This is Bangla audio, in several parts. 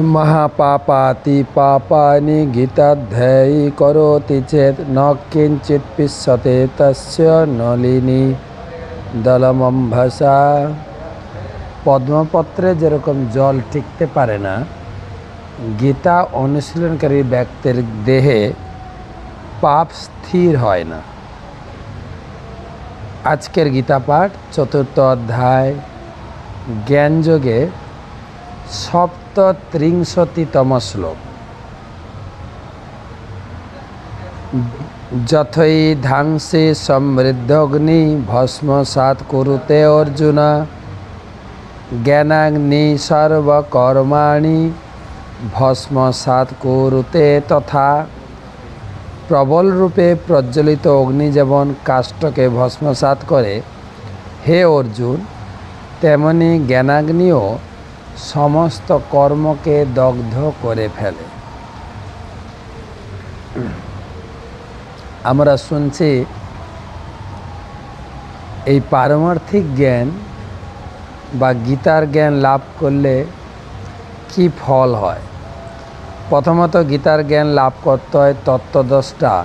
মহাপাপাতি পাপানি গীতাধ্যায়ী করতি চেত ন কিঞ্চিত পিসতে তস্য নলিনী দলমম্ভসা। পদ্মপত্রে যেরকম জল টিকতে পারে না, গীতা অনুশীলনকারী ব্যক্তির দেহে পাপ স্থির হয় না। আজকের গীতা পাঠ চতুর্থ অধ্যায়, জ্ঞানযোগে সপ্তত্রিংশতিতম শ্লোক। যথৈ ধাংসে সমৃদ্ধগ্নি ভস্মসাৎ কুরুতে অর্জুন। জ্ঞানাগ্নি সর্বকর্মাণি ভস্মসাৎ কুরুতে তথা। প্রবল রূপে প্রজ্বলিত অগ্নি যেমন কাষ্ঠকে ভস্মসাৎ করে, হে অর্জুন, তেমনি জ্ঞানাগ্নিও সমস্ত কর্মকে দগ্ধ করে ফেলে। আমরা শুনছি এই পারমার্থিক জ্ঞান বা গীতার জ্ঞান লাভ করলে কি ফল হয়? প্রথমত গীতার জ্ঞান লাভ করতে হয় তত্ত্বদশটা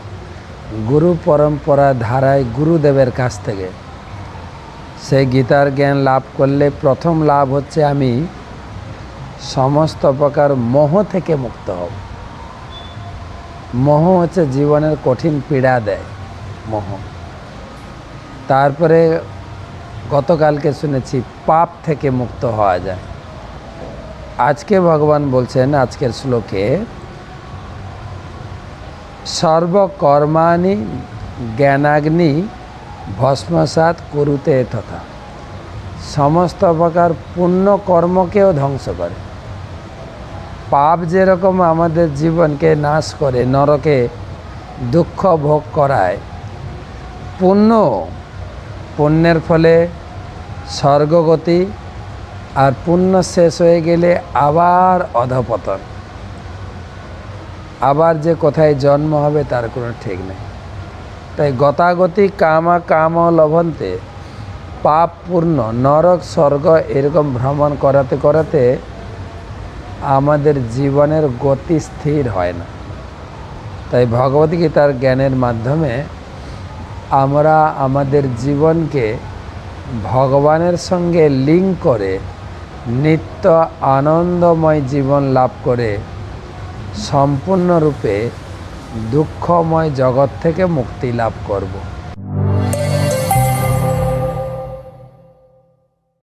গুরু পরম্পরা ধারায় গুরুদেবের কাছ থেকে। সেই গীতার জ্ঞান লাভ করলে প্রথম লাভ হচ্ছে আমি সমস্ত প্রকার মোহ থেকে মুক্ত হব মোহ হচ্ছে জীবনের কঠিন পীড়া দেয়, মোহ। তারপরে গতকালকে শুনেছি, পাপ থেকে মুক্ত হওয়া যায়। আজকে ভগবান বলছেন, আজকের শ্লোকে, সর্বকর্মাণি জ্ঞানাগ্নি ভস্মসাৎ করুতে তথা। সমস্ত প্রকার পুণ্য কর্মকেও ধ্বংস করে। পাপ যেরকম আমাদের জীবনকে নাশ করে, নরকে দুঃখ ভোগ করায়, পুণ্য, পুণ্যের ফলে স্বর্গগতি আর পুণ্য শেষ হয়ে গেলে আবার অধপতন। আবার যে কোথায় জন্ম হবে তার কোনো ঠিক নেই। তাই গতাগতি কামা কাম লভন্তে, পাপ পূর্ণ, নরক স্বর্গ এরকম ভ্রমণ করাতে করাতে আমাদের জীবনের গতি স্থির হয় না। তাই ভগবত গীতার জ্ঞানের মাধ্যমে আমরা আমাদের জীবনকে ভগবানের সঙ্গে লিঙ্ক করে নিত্য আনন্দময় জীবন লাভ করে সম্পূর্ণরূপে দুঃখময় জগৎ থেকে মুক্তি লাভ করব।